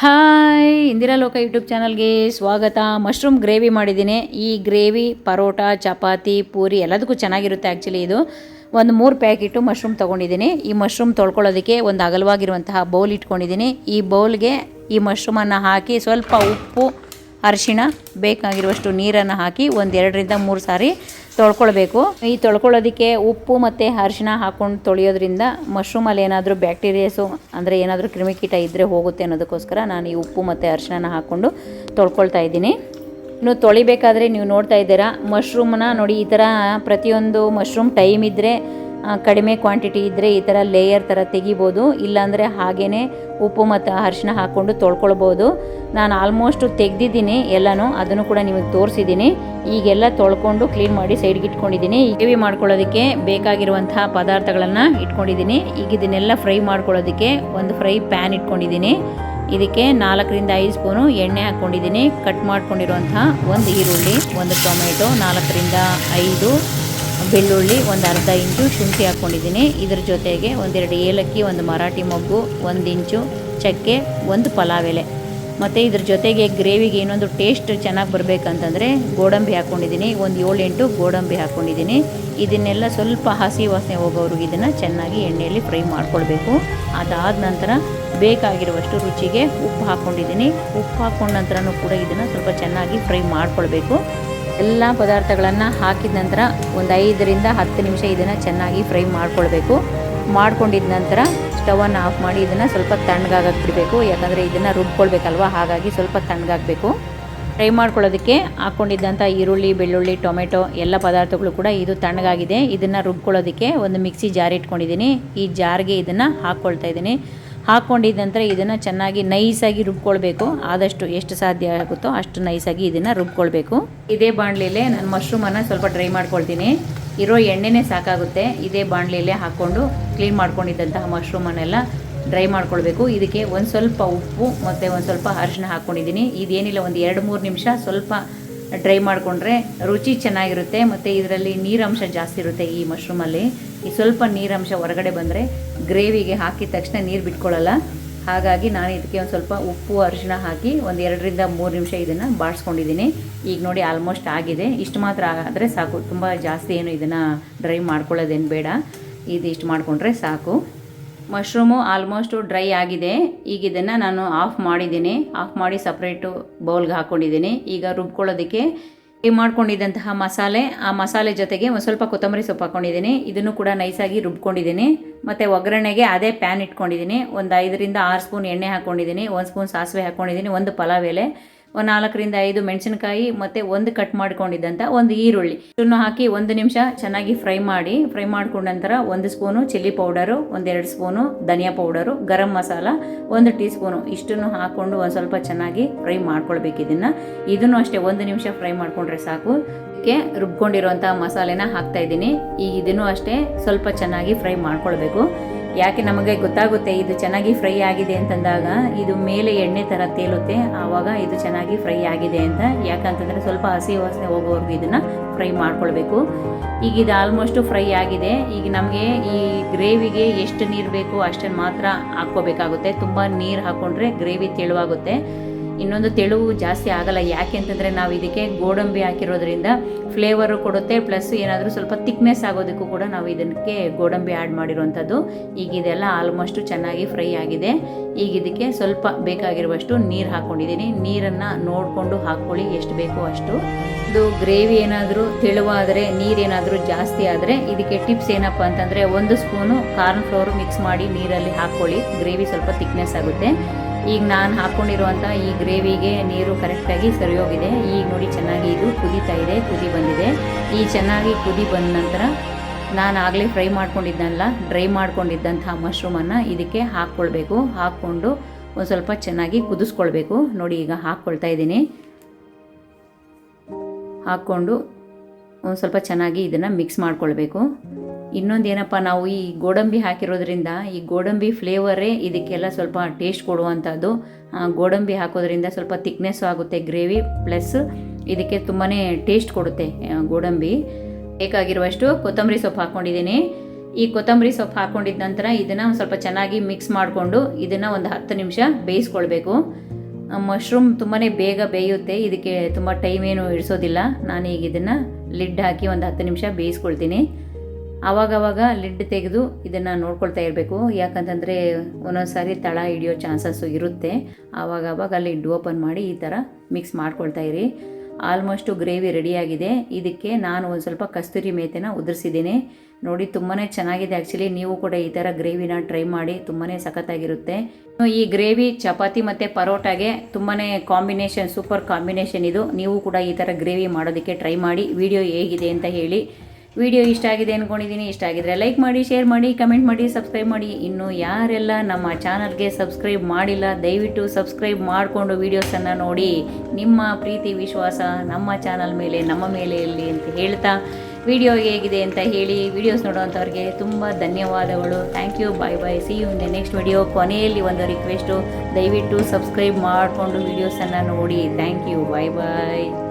Hi, Indira ಲೋಕ YouTube ಚಾನಲ್ಗೆ ಸ್ವಾಗತ. ಮಶ್ರೂಮ್ ಗ್ರೇವಿ ಮಾಡಿದ್ದೀನಿ. ಈ ಗ್ರೇವಿ, ಪರೋಟ, ಚಪಾತಿ, ಪೂರಿ ಎಲ್ಲದಕ್ಕೂ ಚೆನ್ನಾಗಿರುತ್ತೆ ಆ್ಯಕ್ಚುಲಿ ಇದು. ಒಂದು ಮೂರು ಪ್ಯಾಕೆಟು ಮಶ್ರೂಮ್ ತೊಗೊಂಡಿದ್ದೀನಿ. ಈ ಮಶ್ರೂಮ್ ತೊಳ್ಕೊಳ್ಳೋದಕ್ಕೆ ಒಂದು ಅಗಲವಾಗಿರುವಂತಹ ಬೌಲ್ ಇಟ್ಕೊಂಡಿದ್ದೀನಿ. ಈ ಬೌಲ್ಗೆ ಈ ಮಶ್ರೂಮನ್ನು ಹಾಕಿ ಸ್ವಲ್ಪ ಉಪ್ಪು ಅರಿಶಿಣ ಬೇಕಾಗಿರುವಷ್ಟು ನೀರನ್ನು ಹಾಕಿ ಒಂದು ಎರಡರಿಂದ ಮೂರು ಸಾರಿ ತೊಳ್ಕೊಳ್ಬೇಕು. ಈ ತೊಳ್ಕೊಳ್ಳೋದಕ್ಕೆ ಉಪ್ಪು ಮತ್ತು ಅರಿಶಿಣ ಹಾಕ್ಕೊಂಡು ತೊಳೆಯೋದ್ರಿಂದ ಮಶ್ರೂಮಲ್ಲಿ ಏನಾದರೂ ಬ್ಯಾಕ್ಟೀರಿಯಾಸು ಅಂದರೆ ಏನಾದರೂ ಕ್ರಿಮಿಕೀಟ ಇದ್ದರೆ ಹೋಗುತ್ತೆ ಅನ್ನೋದಕ್ಕೋಸ್ಕರ ನಾನು ಈ ಉಪ್ಪು ಮತ್ತು ಅರಿಶಿಣನ ಹಾಕ್ಕೊಂಡು ತೊಳ್ಕೊಳ್ತಾ ಇದ್ದೀನಿ. ಇನ್ನು ತೊಳಿಬೇಕಾದ್ರೆ ನೀವು ನೋಡ್ತಾ ಇದ್ದೀರಾ ಮಶ್ರೂಮ್ನ ನೋಡಿ ಈ ಥರ ಪ್ರತಿಯೊಂದು ಮಶ್ರೂಮ್ ಟೈಮ್ ಇದ್ದರೆ ಕಡಿಮೆ ಕ್ವಾಂಟಿಟಿ ಇದ್ದರೆ ಈ ಥರ ಲೇಯರ್ ಥರ ತೆಗಿಬೋದು. ಇಲ್ಲಾಂದರೆ ಹಾಗೇ ಉಪ್ಪು ಮತ್ತು ಅರಿಶಿನ ಹಾಕ್ಕೊಂಡು ತೊಳ್ಕೊಳ್ಬೋದು. ನಾನು ಆಲ್ಮೋಸ್ಟು ತೆಗ್ದಿದ್ದೀನಿ ಎಲ್ಲನೂ, ಅದನ್ನು ಕೂಡ ನಿಮಗೆ ತೋರಿಸಿದ್ದೀನಿ. ಈಗೆಲ್ಲ ತೊಳ್ಕೊಂಡು ಕ್ಲೀನ್ ಮಾಡಿ ಸೈಡ್ಗೆ ಇಟ್ಕೊಂಡಿದ್ದೀನಿ. ಗ್ರೇವಿ ಮಾಡ್ಕೊಳ್ಳೋದಕ್ಕೆ ಬೇಕಾಗಿರುವಂತಹ ಪದಾರ್ಥಗಳನ್ನು ಇಟ್ಕೊಂಡಿದ್ದೀನಿ. ಈಗ ಇದನ್ನೆಲ್ಲ ಫ್ರೈ ಮಾಡ್ಕೊಳ್ಳೋದಕ್ಕೆ ಒಂದು ಫ್ರೈ ಪ್ಯಾನ್ ಇಟ್ಕೊಂಡಿದ್ದೀನಿ. ಇದಕ್ಕೆ ನಾಲ್ಕರಿಂದ ಐದು ಸ್ಪೂನು ಎಣ್ಣೆ ಹಾಕ್ಕೊಂಡಿದ್ದೀನಿ. ಕಟ್ ಮಾಡ್ಕೊಂಡಿರುವಂಥ ಒಂದು ಈರುಳ್ಳಿ, ಒಂದು ಟೊಮೆಟೊ, ನಾಲ್ಕರಿಂದ ಐದು. ಬೆಳ್ಳುಳ್ಳಿ ಒಂದು ಅರ್ಧ ಇಂಚು ಶುಂಠಿ ಹಾಕ್ಕೊಂಡಿದ್ದೀನಿ ಇದ್ರ ಜೊತೆಗೆ ಒಂದೆರಡು ಏಲಕ್ಕಿ, ಒಂದು ಮರಾಠಿ ಮೊಗ್ಗು, ಒಂದು ಇಂಚು ಚಕ್ಕೆ, ಒಂದು ಪಲಾವ್ ಎಲೆ. ಮತ್ತು ಇದ್ರ ಜೊತೆಗೆ ಗ್ರೇವಿಗೆ ಇನ್ನೊಂದು ಟೇಸ್ಟ್ ಚೆನ್ನಾಗಿ ಬರಬೇಕಂತಂದರೆ ಗೋಡಂಬಿ ಹಾಕ್ಕೊಂಡಿದ್ದೀನಿ ಒಂದು ಏಳು ಎಂಟು ಗೋಡಂಬಿ ಹಾಕ್ಕೊಂಡಿದ್ದೀನಿ ಇದನ್ನೆಲ್ಲ ಸ್ವಲ್ಪ ಹಸಿ ವಾಸನೆ ಹೋಗೋವ್ರಿಗೆ ಇದನ್ನು ಚೆನ್ನಾಗಿ ಎಣ್ಣೆಯಲ್ಲಿ ಫ್ರೈ ಮಾಡ್ಕೊಳ್ಬೇಕು. ಅದಾದ ನಂತರ ಬೇಕಾಗಿರುವಷ್ಟು ರುಚಿಗೆ ಉಪ್ಪು ಹಾಕ್ಕೊಂಡಿದ್ದೀನಿ ಉಪ್ಪು ಹಾಕ್ಕೊಂಡ ನಂತರನೂ ಕೂಡ ಇದನ್ನು ಸ್ವಲ್ಪ ಚೆನ್ನಾಗಿ ಫ್ರೈ ಮಾಡ್ಕೊಳ್ಬೇಕು. ಎಲ್ಲ ಪದಾರ್ಥಗಳನ್ನು ಹಾಕಿದ ನಂತರ ಒಂದು ಐದರಿಂದ ಹತ್ತು ನಿಮಿಷ ಇದನ್ನು ಚೆನ್ನಾಗಿ ಫ್ರೈ ಮಾಡ್ಕೊಳ್ಬೇಕು. ಮಾಡ್ಕೊಂಡಿದ ನಂತರ ಸ್ಟವನ್ನು ಆಫ್ ಮಾಡಿ ಇದನ್ನು ಸ್ವಲ್ಪ ತಣ್ಣಗಾಗಕ್ಕೆ ಬಿಡಬೇಕು ಯಾಕಂದರೆ ಇದನ್ನು ರುಬ್ಕೊಳ್ಬೇಕಲ್ವ? ಹಾಗಾಗಿ ಸ್ವಲ್ಪ ತಣ್ಣಗಾಗಬೇಕು. ಫ್ರೈ ಮಾಡ್ಕೊಳ್ಳೋದಕ್ಕೆ ಹಾಕ್ಕೊಂಡಿದ್ದಂಥ ಈರುಳ್ಳಿ, ಬೆಳ್ಳುಳ್ಳಿ, ಟೊಮೆಟೊ ಎಲ್ಲ ಪದಾರ್ಥಗಳು ಕೂಡ ಇದು ತಣ್ಣಗಾಗಿದೆ. ಇದನ್ನು ರುಬ್ಕೊಳ್ಳೋದಕ್ಕೆ ಒಂದು ಮಿಕ್ಸಿ ಜಾರ್ ಇಟ್ಕೊಂಡಿದ್ದೀನಿ. ಈ ಜಾರ್ಗೆ ಇದನ್ನು ಹಾಕ್ಕೊಳ್ತಾ ಇದ್ದೀನಿ. ಹಾಕ್ಕೊಂಡಿದ್ದ ನಂತರ ಇದನ್ನು ಚೆನ್ನಾಗಿ ನೈಸಾಗಿ ರುಬ್ಕೊಳ್ಬೇಕು. ಆದಷ್ಟು ಎಷ್ಟು ಸಾಧ್ಯ ಆಗುತ್ತೋ ಅಷ್ಟು ನೈಸಾಗಿ ಇದನ್ನು ರುಬ್ಕೊಳ್ಬೇಕು. ಇದೇ ಬಾಣಲಿಲೇ ನಾನು ಮಶ್ರೂಮನ್ನು ಸ್ವಲ್ಪ ಡ್ರೈ ಮಾಡ್ಕೊಳ್ತೀನಿ. ಇರೋ ಎಣ್ಣೆನೇ ಸಾಕಾಗುತ್ತೆ. ಇದೇ ಬಾಣಲಿಲೇ ಹಾಕ್ಕೊಂಡು ಕ್ಲೀನ್ ಮಾಡ್ಕೊಂಡಿದ್ದಂತಹ ಮಶ್ರೂಮನ್ನೆಲ್ಲ ಡ್ರೈ ಮಾಡ್ಕೊಳ್ಬೇಕು. ಇದಕ್ಕೆ ಒಂದು ಸ್ವಲ್ಪ ಉಪ್ಪು ಮತ್ತು ಒಂದು ಸ್ವಲ್ಪ ಅರಿಶಿನ ಹಾಕ್ಕೊಂಡಿದ್ದೀನಿ ಇದೇನಿಲ್ಲ, ಒಂದು ಎರಡು ಮೂರು ನಿಮಿಷ ಸ್ವಲ್ಪ ಡ್ರೈ ಮಾಡಿಕೊಂಡ್ರೆ ರುಚಿ ಚೆನ್ನಾಗಿರುತ್ತೆ, ಮತ್ತು ಇದರಲ್ಲಿ ನೀರಂಶ ಜಾಸ್ತಿ ಇರುತ್ತೆ ಈ ಮಶ್ರೂಮಲ್ಲಿ. ಈ ಸ್ವಲ್ಪ ನೀರಂಶ ಹೊರಗಡೆ ಬಂದರೆ ಗ್ರೇವಿಗೆ ಹಾಕಿದ ತಕ್ಷಣ ನೀರು ಬಿಟ್ಕೊಳ್ಳಲ್ಲ ಹಾಗಾಗಿ ನಾನು ಇದಕ್ಕೆ ಒಂದು ಸ್ವಲ್ಪ ಉಪ್ಪು, ಅರಿಶಿಣ ಹಾಕಿ ಒಂದು ಎರಡರಿಂದ ಮೂರು ನಿಮಿಷ ಇದನ್ನು ಬಾಡಿಸ್ಕೊಂಡಿದ್ದೀನಿ ಈಗ ನೋಡಿ ಆಲ್ಮೋಸ್ಟ್ ಆಗಿದೆ. ಇಷ್ಟು ಮಾತ್ರ ಆದರೆ ಸಾಕು. ತುಂಬ ಜಾಸ್ತಿ ಏನು ಇದನ್ನು ಡ್ರೈ ಮಾಡ್ಕೊಳ್ಳೋದೇನು ಬೇಡ. ಇದು ಇಷ್ಟು ಮಾಡಿಕೊಂಡ್ರೆ ಸಾಕು. ಮಶ್ರೂಮು ಆಲ್ಮೋಸ್ಟು ಡ್ರೈ ಆಗಿದೆ. ಈಗ ಇದನ್ನು ನಾನು ಆಫ್ ಮಾಡಿದ್ದೀನಿ. ಆಫ್ ಮಾಡಿ ಸಪ್ರೇಟು ಬೌಲ್ಗೆ ಹಾಕ್ಕೊಂಡಿದ್ದೀನಿ ಈಗ ರುಬ್ಕೊಳ್ಳೋದಕ್ಕೆ ಈ ಮಾಡ್ಕೊಂಡಿದ್ದಂತಹ ಮಸಾಲೆ, ಆ ಮಸಾಲೆ ಜೊತೆಗೆ ಒಂದು ಸ್ವಲ್ಪ ಕೊತ್ತಂಬರಿ ಸೊಪ್ಪು ಹಾಕ್ಕೊಂಡಿದ್ದೀನಿ ಇದನ್ನು ಕೂಡ ನೈಸಾಗಿ ರುಬ್ಕೊಂಡಿದ್ದೀನಿ. ಮತ್ತು ಒಗ್ಗರಣೆಗೆ ಅದೇ ಪ್ಯಾನ್ ಇಟ್ಕೊಂಡಿದ್ದೀನಿ. ಒಂದು ಐದರಿಂದ ಆರು ಸ್ಪೂನ್ ಎಣ್ಣೆ ಹಾಕ್ಕೊಂಡಿದ್ದೀನಿ ಒಂದು ಸ್ಪೂನ್ ಸಾಸಿವೆ ಹಾಕ್ಕೊಂಡಿದ್ದೀನಿ ಒಂದು ಪಲಾವ್ ಎಲೆ. ಒಂದು ನಾಲ್ಕರಿಂದ ಐದು ಮೆಣಸಿನಕಾಯಿ ಮತ್ತು ಒಂದು ಕಟ್ ಮಾಡ್ಕೊಂಡಿದ್ದಂಥ ಒಂದು ಈರುಳ್ಳಿ. ಇದನ್ನು ಹಾಕಿ ಒಂದು ನಿಮಿಷ ಚೆನ್ನಾಗಿ ಫ್ರೈ ಮಾಡಿ, ಫ್ರೈ ಮಾಡ್ಕೊಂಡ ನಂತರ ಒಂದು ಸ್ಪೂನು ಚಿಲ್ಲಿ ಪೌಡರು, ಒಂದೆರಡು ಸ್ಪೂನು ಧನಿಯಾ ಪೌಡರು, ಗರಂ ಮಸಾಲ, ಒಂದು ಟೀ ಸ್ಪೂನು ಇಷ್ಟನ್ನು ಹಾಕ್ಕೊಂಡು ಒಂದು ಸ್ವಲ್ಪ ಚೆನ್ನಾಗಿ ಫ್ರೈ ಮಾಡ್ಕೊಳ್ಬೇಕು ಇದನ್ನು. ಇದನ್ನು ಅಷ್ಟೇ ಒಂದು ನಿಮಿಷ ಫ್ರೈ ಮಾಡಿಕೊಂಡ್ರೆ ಸಾಕು. ರುಬ್ಕೊಂಡಿರುವಂಥ ಮಸಾಲೆನ ಹಾಕ್ತಾ ಇದ್ದೀನಿ. ಈಗ ಇದನ್ನು ಅಷ್ಟೇ ಸ್ವಲ್ಪ ಚೆನ್ನಾಗಿ ಫ್ರೈ ಮಾಡ್ಕೊಳ್ಬೇಕು. ಯಾಕೆ ನಮಗೆ ಗೊತ್ತಾಗುತ್ತೆ ಇದು ಚೆನ್ನಾಗಿ ಫ್ರೈ ಆಗಿದೆ ಅಂತಂದಾಗ ಇದು ಮೇಲೆ ಎಣ್ಣೆ ಥರ ತೇಲುತ್ತೆ, ಆವಾಗ ಇದು ಚೆನ್ನಾಗಿ ಫ್ರೈ ಆಗಿದೆ ಅಂತ. ಯಾಕಂತಂದರೆ ಸ್ವಲ್ಪ ಹಸಿ ವಾಸನೆ ಹೋಗೋವರೆಗೂ ಇದನ್ನು ಫ್ರೈ ಮಾಡ್ಕೊಳ್ಬೇಕು. ಈಗ ಇದು ಆಲ್ಮೋಸ್ಟು ಫ್ರೈ ಆಗಿದೆ. ಈಗ ನಮಗೆ ಈ ಗ್ರೇವಿಗೆ ಎಷ್ಟು ನೀರು ಬೇಕು ಅಷ್ಟನ್ನು ಮಾತ್ರ ಹಾಕ್ಕೋಬೇಕಾಗುತ್ತೆ. ತುಂಬ ನೀರು ಹಾಕ್ಕೊಂಡ್ರೆ ಗ್ರೇವಿ ತೆಳುವಾಗುತ್ತೆ. ಇನ್ನೊಂದು ತೆಳುವು ಜಾಸ್ತಿ ಆಗಲ್ಲ. ಯಾಕೆ ಅಂತಂದರೆ ನಾವು ಇದಕ್ಕೆ ಗೋಡಂಬಿ ಹಾಕಿರೋದ್ರಿಂದ ಫ್ಲೇವರು ಕೊಡುತ್ತೆ ಪ್ಲಸ್ ಏನಾದರೂ ಸ್ವಲ್ಪ ತಿಕ್ನೆಸ್ ಆಗೋದಕ್ಕೂ ಕೂಡ ನಾವು ಇದಕ್ಕೆ ಗೋಡಂಬಿ ಆ್ಯಡ್ ಮಾಡಿರುವಂಥದ್ದು. ಈಗ ಇದೆಲ್ಲ ಆಲ್ಮೋಸ್ಟು ಚೆನ್ನಾಗಿ ಫ್ರೈ ಆಗಿದೆ. ಈಗ ಇದಕ್ಕೆ ಸ್ವಲ್ಪ ಬೇಕಾಗಿರುವಷ್ಟು ನೀರು ಹಾಕ್ಕೊಂಡಿದ್ದೀನಿ ನೀರನ್ನು ನೋಡಿಕೊಂಡು ಹಾಕ್ಕೊಳ್ಳಿ, ಎಷ್ಟು ಬೇಕೋ ಅಷ್ಟು. ಇದು ಗ್ರೇವಿ ಏನಾದರೂ ತೆಳುವಾದರೆ ನೀರೇನಾದರೂ ಜಾಸ್ತಿ ಆದರೆ, ಇದಕ್ಕೆ ಟಿಪ್ಸ್ ಏನಪ್ಪ ಅಂತಂದರೆ ಒಂದು ಸ್ಪೂನು ಕಾರ್ನ್ ಫ್ಲೋರು ಮಿಕ್ಸ್ ಮಾಡಿ ನೀರಲ್ಲಿ ಹಾಕ್ಕೊಳ್ಳಿ. ಗ್ರೇವಿ ಸ್ವಲ್ಪ ತಿಕ್ನೆಸ್ ಆಗುತ್ತೆ. ಈಗ ನಾನು ಹಾಕ್ಕೊಂಡಿರುವಂಥ ಈ ಗ್ರೇವಿಗೆ ನೀರು ಕರೆಕ್ಟಾಗಿ ಸರಿ ಹೋಗಿದೆ ಈಗ ನೋಡಿ ಚೆನ್ನಾಗಿ ಇದು ಕುದೀತಾ ಇದೆ, ಕುದಿ ಬಂದಿದೆ. ಈ ಚೆನ್ನಾಗಿ ಕುದಿ ಬಂದ ನಂತರ ನಾನು ಆಗಲೇ ಫ್ರೈ ಮಾಡ್ಕೊಂಡಿದ್ದನಲ್ಲ, ಡ್ರೈ ಮಾಡ್ಕೊಂಡಿದ್ದಂಥ ಮಶ್ರೂಮನ್ನು ಇದಕ್ಕೆ ಹಾಕ್ಕೊಳ್ಬೇಕು. ಹಾಕ್ಕೊಂಡು ಒಂದು ಸ್ವಲ್ಪ ಚೆನ್ನಾಗಿ ಕುದಿಸ್ಕೊಳ್ಬೇಕು. ನೋಡಿ ಈಗ ಹಾಕ್ಕೊಳ್ತಾ ಇದ್ದೀನಿ. ಹಾಕ್ಕೊಂಡು ಒಂದು ಸ್ವಲ್ಪ ಚೆನ್ನಾಗಿ ಇದನ್ನು ಮಿಕ್ಸ್ ಮಾಡ್ಕೊಳ್ಬೇಕು. ಇನ್ನೊಂದು ಏನಪ್ಪ ನಾವು ಈ ಗೋಡಂಬಿ ಹಾಕಿರೋದ್ರಿಂದ ಈ ಗೋಡಂಬಿ ಫ್ಲೇವರೇ ಇದಕ್ಕೆಲ್ಲ ಸ್ವಲ್ಪ ಟೇಸ್ಟ್ ಕೊಡುವಂಥದ್ದು. ಗೋಡಂಬಿ ಹಾಕೋದ್ರಿಂದ ಸ್ವಲ್ಪ ತಿಕ್ನೆಸ್ಸು ಆಗುತ್ತೆ, ಗ್ರೇವಿ ಪ್ಲಸ್ ಇದಕ್ಕೆ ತುಂಬಾ ಟೇಸ್ಟ್ ಕೊಡುತ್ತೆ ಗೋಡಂಬಿ. ಬೇಕಾಗಿರುವಷ್ಟು ಕೊತ್ತಂಬರಿ ಸೊಪ್ಪು ಹಾಕ್ಕೊಂಡಿದ್ದೀನಿ ಈ ಕೊತ್ತಂಬರಿ ಸೊಪ್ಪು ಹಾಕ್ಕೊಂಡಿದ್ದ ನಂತರ ಇದನ್ನು ಒಂದು ಸ್ವಲ್ಪ ಚೆನ್ನಾಗಿ ಮಿಕ್ಸ್ ಮಾಡಿಕೊಂಡು ಇದನ್ನು ಒಂದು ಹತ್ತು ನಿಮಿಷ ಬೇಯಿಸ್ಕೊಳ್ಬೇಕು. ಮಶ್ರೂಮ್ ತುಂಬಾ ಬೇಗ ಬೇಯುತ್ತೆ, ಇದಕ್ಕೆ ತುಂಬ ಟೈಮ್ ಏನು ಇಡಿಸೋದಿಲ್ಲ ನಾನು ಈಗ ಇದನ್ನು ಲಿಡ್ ಹಾಕಿ ಒಂದು ಹತ್ತು ನಿಮಿಷ ಬೇಯಿಸ್ಕೊಳ್ತೀನಿ. ಆವಾಗವಾಗ ಲಿಡ್ ತೆಗೆದು ಇದನ್ನು ನೋಡ್ಕೊಳ್ತಾ ಇರಬೇಕು. ಯಾಕಂತಂದರೆ ಒಂದೊಂದು ಸಾರಿ ತಳ ಹಿಡಿಯೋ ಚಾನ್ಸಸ್ಸು ಇರುತ್ತೆ. ಆವಾಗವಾಗ ಲಿಡ್ ಓಪನ್ ಮಾಡಿ ಈ ಥರ ಮಿಕ್ಸ್ ಮಾಡ್ಕೊಳ್ತಾ ಇರಿ. ಆಲ್ಮೋಸ್ಟು ಗ್ರೇವಿ ರೆಡಿಯಾಗಿದೆ ಇದಕ್ಕೆ ನಾನು ಒಂದು ಸ್ವಲ್ಪ ಕಸ್ತೂರಿ ಮೇತೆನ ಉದುರಿಸಿದ್ದೀನಿ. ನೋಡಿ ತುಂಬಾ ಚೆನ್ನಾಗಿದೆ ಆ್ಯಕ್ಚುಲಿ ನೀವು ಕೂಡ ಈ ಥರ ಗ್ರೇವಿನ ಟ್ರೈ ಮಾಡಿ ತುಂಬಾ ಸಖತ್ತಾಗಿರುತ್ತೆ. ಈ ಗ್ರೇವಿ, ಚಪಾತಿ ಮತ್ತು ಪರೋಟಾಗೆ ತುಂಬಾ ಕಾಂಬಿನೇಷನ್, ಸೂಪರ್ ಕಾಂಬಿನೇಷನ್ ಇದು. ನೀವು ಕೂಡ ಈ ಥರ ಗ್ರೇವಿ ಮಾಡೋದಕ್ಕೆ ಟ್ರೈ ಮಾಡಿ. ವಿಡಿಯೋ ಹೇಗಿದೆ ಅಂತ ಹೇಳಿ. ವಿಡಿಯೋ ಇಷ್ಟ ಆಗಿದೆ ಅಂದ್ಕೊಂಡಿದ್ದೀನಿ ಇಷ್ಟ ಆಗಿದ್ರೆ ಲೈಕ್ ಮಾಡಿ ಶೇರ್ ಮಾಡಿ ಕಮೆಂಟ್ ಮಾಡಿ ಸಬ್ಸ್ಕ್ರೈಬ್ ಮಾಡಿ. ಇನ್ನು ಯಾರೆಲ್ಲ ನಮ್ಮ ಚಾನಲ್ಗೆ ಸಬ್ಸ್ಕ್ರೈಬ್ ಮಾಡಿಲ್ಲ, ದಯವಿಟ್ಟು ಸಬ್ಸ್ಕ್ರೈಬ್ ಮಾಡಿಕೊಂಡು ವೀಡಿಯೋಸನ್ನು ನೋಡಿ. ನಿಮ್ಮ ಪ್ರೀತಿ, ವಿಶ್ವಾಸ ನಮ್ಮ ಚಾನಲ್ ಮೇಲೆ, ನಮ್ಮ ಮೇಲೆ ಇಲ್ಲಿ ಅಂತ ಹೇಳ್ತಾ ವಿಡಿಯೋ ಹೇಗಿದೆ ಅಂತ ಹೇಳಿ ವಿಡಿಯೋಸ್ ನೋಡುವಂಥವ್ರಿಗೆ ತುಂಬ ಧನ್ಯವಾದಗಳು. Thank you bye bye see you in next video ಕೊನೆಯಲ್ಲಿ ಒಂದು ರಿಕ್ವೆಸ್ಟು ದಯವಿಟ್ಟು ಸಬ್ಸ್ಕ್ರೈಬ್ ಮಾಡಿಕೊಂಡು ವೀಡಿಯೋಸನ್ನು ನೋಡಿ. Thank you bye bye